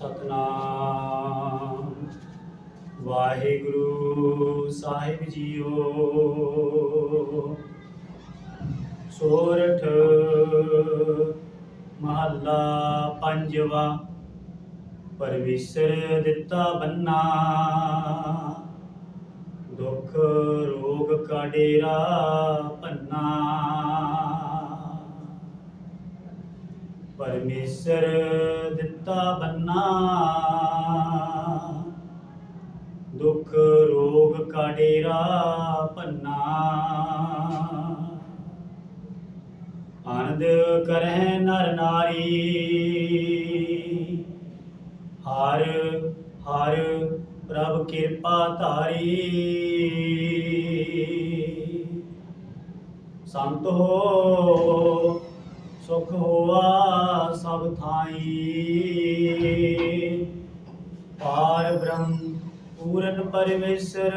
ਸਤਨਾਮ ਵਾਹਿਗੁਰੂ ਸਾਹਿਬ ਜੀਓ ਸੋਰਠ ਮਹੱਲਾ ਪੰਜਵਾ ਪਰਮੇਸ਼ਰ ਦਿੱਤਾ ਬੰਨਾ ਦੁੱਖ ਰੋਗ ਕਾ ਡੇਰਾ ਪੰਨਾ ਪਰਮੇਸ਼ਰ ਦਿੱਤਾ ਬੰਨਾ। ਦੁੱਖ ਰੋਗ ਕਾ ਡੇਰਾ ਪੰਨਾ ਆਨੰਦ ਕਰਹਿ ਨਰ ਨਾਰੀ। ਹਰ ਹਰ ਪ੍ਰਭ ਕਿਰਪਾ ਧਾਰੀ। ਸੰਤ ਹੋ, ਸੁਖ ਹੋਆ। ਸਭ ਥਾਈ। ਪਾਰ ਬ੍ਰਹਮ ਪੂਰਨ ਪਰਮੇਸ਼ਰ,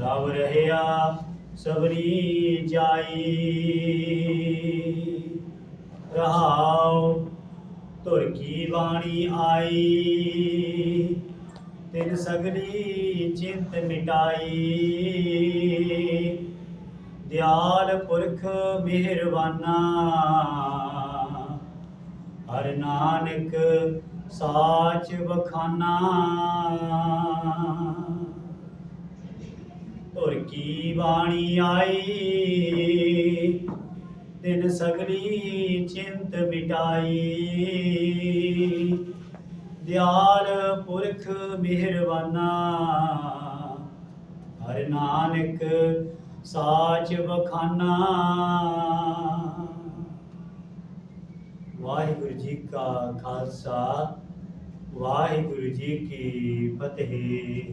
ਰਵ ਰਹਿਆ ਸਬਰੀ ਜਾਈ। ਰਹਾਉ ਧੁਰ ਕੀ ਬਾਣੀ ਆਈ, ਤਿਨ ਸਗਲੀ ਚਿੰਤ ਮਿਟਾਈ। ਦਿਆਲ ਪੁਰਖ ਮਿਹਰਬਾਨਾ। ਹਰ ਨਾਨਕ ਸਾਚ ਬਖਾਨਾ ਧੁਰ ਕੀ ਬਾਣੀ ਆਈ ਦਿਨ ਸਗਲੀ ਚਿੰਤ ਮਿਟਾਈ। ਦਿਆਲ ਪੁਰਖ ਮਿਹਰਬਾਨਾ। ਹਰ ਨਾਨਕ ਸਾਚ ਬਖਾਨਾ ਵਾਹਿਗੁਰੂ ਜੀ ਕਾ ਖਾਲਸਾ ਵਾਹਿਗੁਰੂ ਜੀ ਕੀ ਫਤਿਹ।